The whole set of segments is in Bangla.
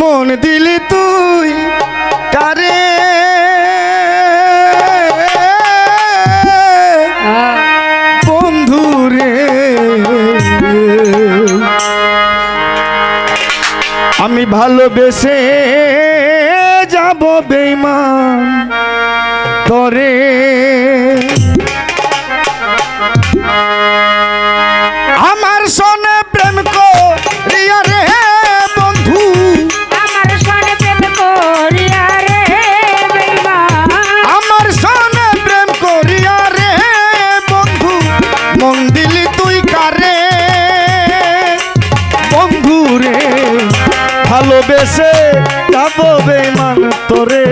মন দিলি তুই কারে? বন্ধুরে আমি ভালোবেসে যাব বেইমান তরে ভালোবেসে যাব বেমান তোরে।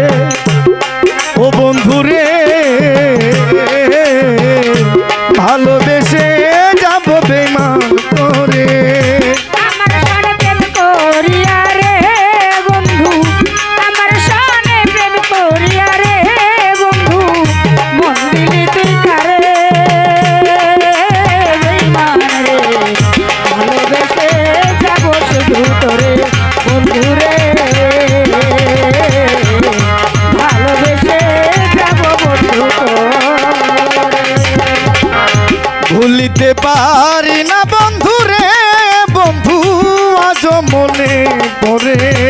পারি না বন্ধু রে বন্ধু আজ মনে পড়ে।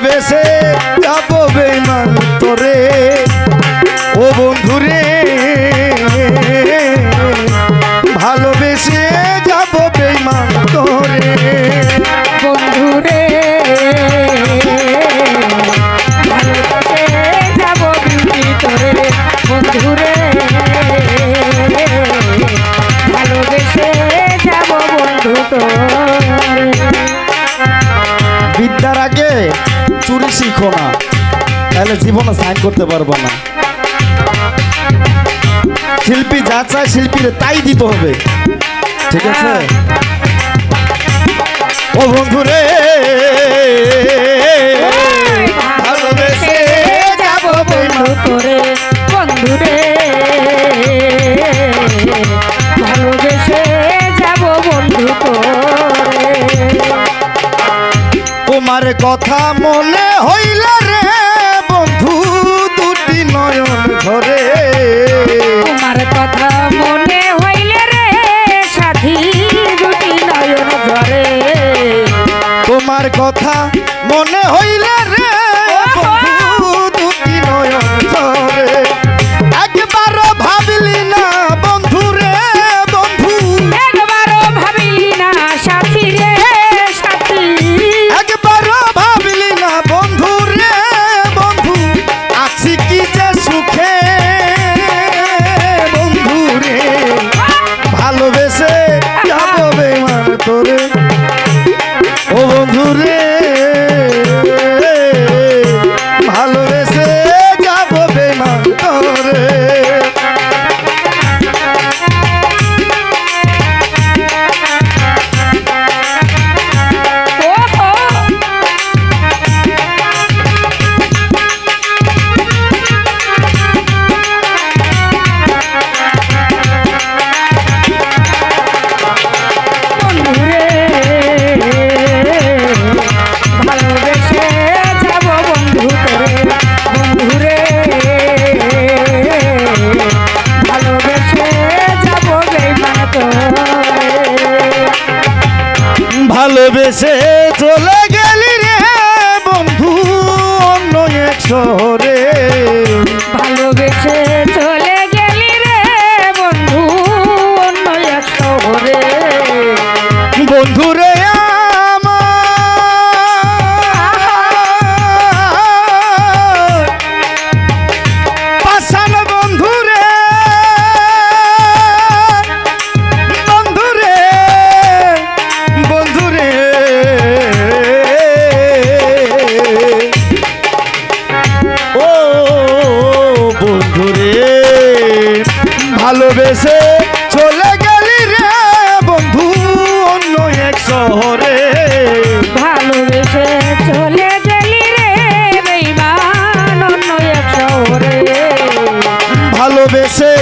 vez তাহলে জীবনে সাইন করতে পারব না। শিল্পী যা চায় শিল্পীরে তাই দিতে হবে। ঠিক আছে? ও বন্ধু রে করে। তোমার কথা মনে হইল রে তোমার কথা মনে রে সাথী তোমার কথা মনে হইলে ভালোবেসে যাব বেমা তোরে? ও বন্ধু রে ভালোবেসে যাব বেমা তোরে? দেশে চলে গেলি রে বন্ধু অন্য এক শহরে। ভালোবেসে দেশে চলে গেলি রে বন্ধু অন্য এক শহরে। ভালোবেসে চলে গেলি রে বেইমান অন্য এক শহরে। ভালোবেসে